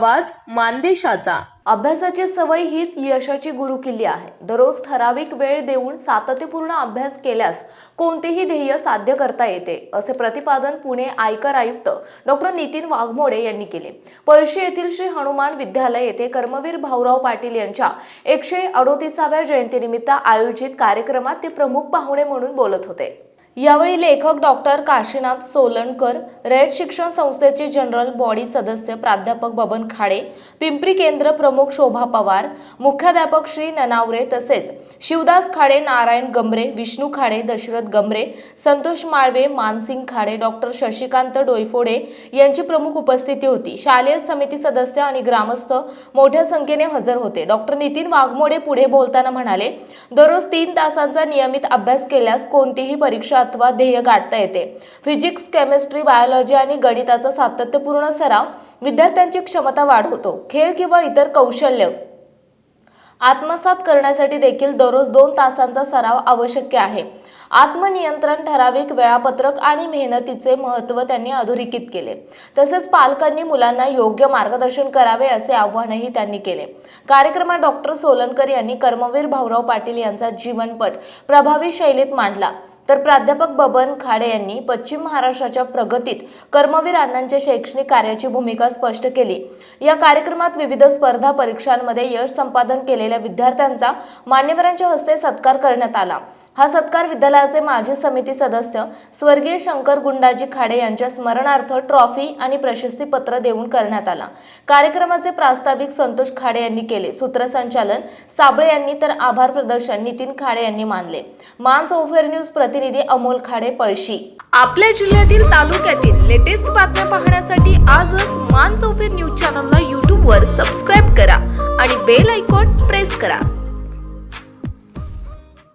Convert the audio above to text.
आवाज मानदेशाचा. अभ्यासाची सवय हीच यशाची गुरुकिल्ली आहे. दररोज ठराविक वेळ देऊन सातत्यपूर्ण अभ्यास केल्यास कोणतेही ध्येय साध्य करता येते असे प्रतिपादन पुणे आयकर आयुक्त डॉक्टर नितीन वाघमोडे यांनी केले. पळशी येथील श्री हनुमान विद्यालय येथे कर्मवीर भाऊराव पाटील यांच्या एकशे अडोतीसाव्या जयंतीनिमित्त आयोजित कार्यक्रमात ते प्रमुख पाहुणे म्हणून बोलत होते. यावेळी लेखक डॉक्टर काशीनाथ सोलणकर रयत शिक्षण संस्थेचे जनरल बॉडी सदस्य प्राध्यापक बबन खाडे पिंपरी केंद्र प्रमुख शोभा पवार मुख्याध्यापक श्री ननावरे तसेच शिवदास खाडे नारायण गमरे विष्णू खाडे दशरथ गमरे संतोष माळवे मानसिंग खाडे डॉक्टर शशिकांत डोयफोडे यांची प्रमुख उपस्थिती होती. शालेय समिती सदस्य आणि ग्रामस्थ मोठ्या संख्येने हजर होते. डॉक्टर नितीन वाघमोडे पुढे बोलताना म्हणाले दररोज तीन तासांचा नियमित अभ्यास केल्यास कोणतीही परीक्षा अथवा ध्येय गाठता येते. फिजिक्स केमिस्ट्री बायोलॉजी आणि गणिताचा सातत्यपूर्ण सराव विद्यार्थ्यांची क्षमता वाढवतो. खेळ किंवा इतर कौशल्य आत्मसात करण्यासाठी देखील दररोज दोन तासांचा सराव आवश्यक आहे. आत्मनियंत्रण ठराविक वेळापत्रक आणि मेहनतीचे महत्त्व त्यांनी अधोरेखित केले. तसेच पालकांनी मुलांना योग्य मार्गदर्शन करावे असे आवाहनही त्यांनी केले. कार्यक्रमात डॉक्टर सोलनकर यांनी कर्मवीर भाऊराव पाटील यांचा जीवनपट प्रभावी शैलीत मांडला. तर प्राध्यापक बबन खाडे यांनी पश्चिम महाराष्ट्राच्या प्रगतीत कर्मवीर अण्णांच्या शैक्षणिक कार्याची भूमिका स्पष्ट केली. या कार्यक्रमात विविध स्पर्धा परीक्षांमध्ये यश संपादन केलेल्या विद्यार्थ्यांचा मान्यवरांच्या हस्ते सत्कार करण्यात आला. हा सत्कार विद्यालयाचे माजी समिती सदस्य स्वर्गीय शंकर गुंडाजी खाडे यांच्या स्मरणार्थ ट्रॉफी आणि प्रशस्तीपत्र देऊन करण्यात आला. कार्यक्रमाचे प्रास्ताविक संतोष खाडे यांनी केले. सूत्रसंचालन साबळे यांनी तर आभार प्रदर्शन नितीन खाडे यांनी मानले. मान चौफेर न्यूज प्रतिनिधी अमोल खाडे पळशी. आपल्या जिल्ह्यातील तालुक्यातील लेटेस्ट बातम्या पाहण्यासाठी आजच मान चौफेर न्यूज चॅनलला यूट्यूबवर सबस्क्राईब करा आणि बेल आयकॉन प्रेस करा.